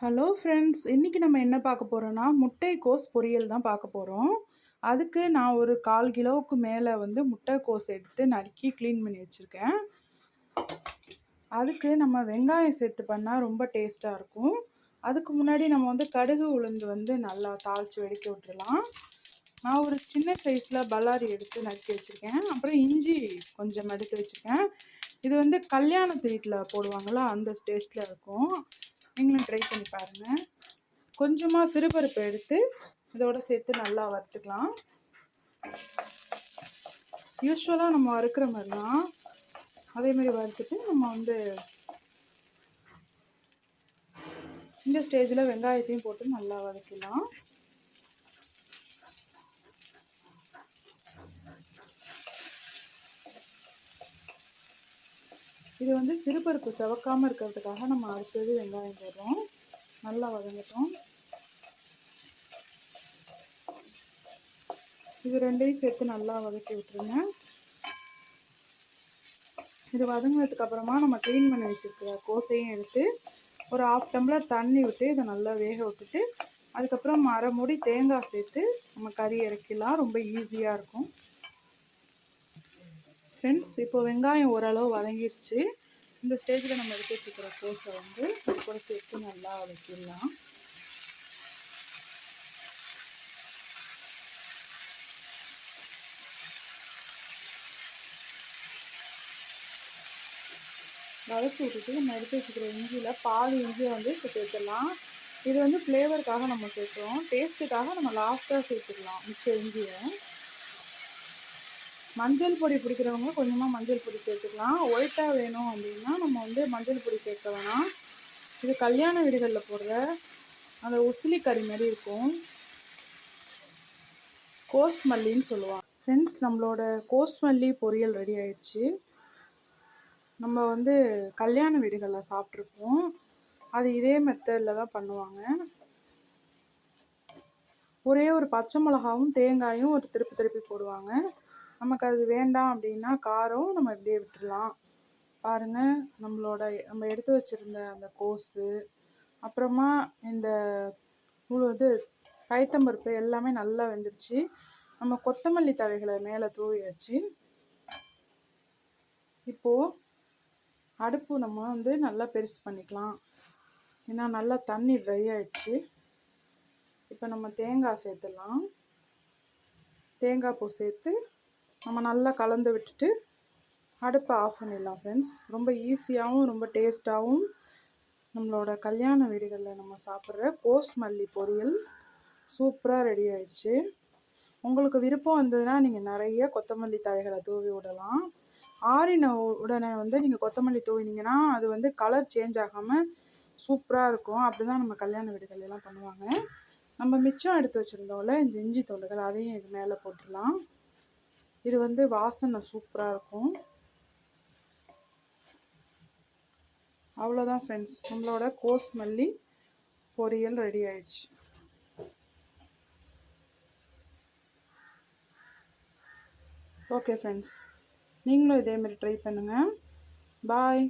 Hello friends இன்றைக்கி நம்ம என்ன பார்க்க போகிறோன்னா முட்டைக்கோஸ் பொரியல் தான் பார்க்க போகிறோம் அதுக்கு நான் ஒரு கால் கிலோவுக்கு மேலே வந்து முட்டைக்கோஸ் எடுத்து நறுக்கி க்ளீன் பண்ணி வச்சுருக்கேன். அதுக்கு நம்ம வெங்காயம் சேர்த்து பண்ணால் ரொம்ப டேஸ்ட்டாக இருக்கும். அதுக்கு முன்னாடி நம்ம வந்து கடுகு உளுந்து வந்து நல்லா தாளித்து வெடிக்க விட்டுடலாம் நான் ஒரு சின்ன சைஸில் பல்லாரி எடுத்து நறுக்கி வச்சுருக்கேன். அப்புறம் இஞ்சி கொஞ்சம் எடுத்து வச்சுருக்கேன். இது வந்து கல்யாணத்து வீட்டில் போடுவாங்களா அந்த டேஸ்ட்டில் இருக்கும். நீங்களும் ட்ரை பண்ணி பாருங்கள் கொஞ்சமாக சிறுபருப்பு எடுத்து இதோட சேர்த்து நல்லா வறுத்துக்கலாம். யூஸ்வலாக நம்ம வறுக்கிற மாதிரி தான் அதேமாதிரி வறுத்துட்டு நம்ம வந்து இந்த ஸ்டேஜில் வெங்காயத்தையும் போட்டு நல்லா வதக்கலாம். இது வந்து சிறுபருப்பு செவக்காமல் இருக்கிறதுக்காக நம்ம அடுத்தது வெங்காயம் போடுறோம். நல்லா வதங்கட்டும். இது ரெண்டையும் சேர்த்து நல்லா வதக்கி விட்டுருங்க. இது வதங்கினதுக்கு அப்புறமா நம்ம க்ளீன் பண்ணி வச்சுருக்கிற கோசையும் எடுத்து ஒரு ஆஃப் டம்ளர் தண்ணி விட்டு இதை நல்லா வேக விட்டுட்டு அதுக்கப்புறம் அரை மூடி தேங்காய் சேர்த்து நம்ம கறி இறக்கிலாம் ரொம்ப ஈஸியாக இருக்கும். ஃப்ரெண்ட்ஸ் இப்போ வெங்காயம் ஓரளவு வதங்கிடுச்சு. இந்த ஸ்டேஜில் நம்ம எடுத்து வச்சுக்கிற கோஸை வந்து இது கூட சேர்த்து நல்லா வதக்கிடலாம். வதக்கி விட்டுட்டு நம்ம எடுத்து வச்சுக்கிற இஞ்சியில் பாதி இஞ்சியை வந்து இப்போ சேர்த்துடலாம் இது வந்து ஃப்ளேவருக்காக நம்ம சேர்க்குறோம். டேஸ்ட்டுக்காக நம்ம லாஸ்ட்டாக சேர்த்துக்கலாம் மிச்ச இஞ்சியை. மஞ்சள் பொடி பிடிக்கிறவங்க கொஞ்சமாக மஞ்சள் பொடி சேர்த்துக்கலாம். ஒயிட்டாக வேணும் அப்படின்னா நம்ம வந்து மஞ்சள் பொடி சேர்க்க வேணாம். இது கல்யாண வீடுகளில் போடுற அந்த உசிலி கறி மாதிரி இருக்கும். கோஸ் மல்லின்னு சொல்லுவாங்க. ஃப்ரெண்ட்ஸ் நம்மளோட கோஸ் மல்லி பொரியல் ரெடி ஆயிடுச்சு. நம்ம வந்து கல்யாண வீடுகளில் சாப்பிட்ருப்போம் அது இதே மெத்தடில் தான் பண்ணுவாங்க. ஒரே ஒரு பச்சை மிளகாவும் தேங்காயும் ஒரு திருப்பி திருப்பி போடுவாங்க. நமக்கு அது வேண்டாம் அப்படின்னா காரம் நம்ம இப்படியே விட்டுடலாம் பாருங்கள் நம்மளோட நம்ம எடுத்து வச்சுருந்த அந்த கோஸு அப்புறமா இந்த இது பயத்தம்பருப்பு எல்லாமே நல்லா வெந்துருச்சு. நம்ம கொத்தமல்லி தழைகளை மேலே தூவி வச்சு இப்போது அடுப்பு நம்ம வந்து நல்லா பெருசு பண்ணிக்கலாம். ஏன்னா நல்லா தண்ணி ட்ரை ஆயிடுச்சு. இப்போ நம்ம தேங்காய் சேர்த்துடலாம். தேங்காய் பூ சேர்த்து நம்ம நல்லா கலந்து விட்டுட்டு அடுப்பை ஆஃப் பண்ணிடலாம் ஃப்ரெண்ட்ஸ் ரொம்ப ஈஸியாகவும் ரொம்ப டேஸ்ட்டாகவும் நம்மளோட கல்யாண வீடுகளில் நம்ம சாப்பிட்ற கோஸ் மல்லி பொரியல் சூப்பராக ரெடி ஆயிடுச்சு. உங்களுக்கு விருப்பம் வந்ததுன்னா நீங்கள் நிறைய கொத்தமல்லி தழைகளை தூவி விடலாம். ஆறின உடனே வந்து நீங்கள் கொத்தமல்லி தூவினீங்கன்னா அது வந்து கலர் சேஞ்ச் ஆகாமல் சூப்பராக இருக்கும். அப்படி தான் நம்ம கல்யாண வீடுகள் எல்லாம் பண்ணுவாங்க. நம்ம மிச்சம் எடுத்து வச்சுருந்தோம்ல இந்த இஞ்சி தொண்டுகள் அதையும் இது மேலே போட்டுடலாம். இது வந்து வாசனை சூப்பராக இருக்கும். அவ்வளோதான் ஃப்ரெண்ட்ஸ் நம்மளோட கோஸ் மல்லி பொரியல் ரெடி ஆயிடுச்சு. ஓகே ஃப்ரெண்ட்ஸ் நீங்களும் இதேமாரி ட்ரை பண்ணுங்கள் பாய்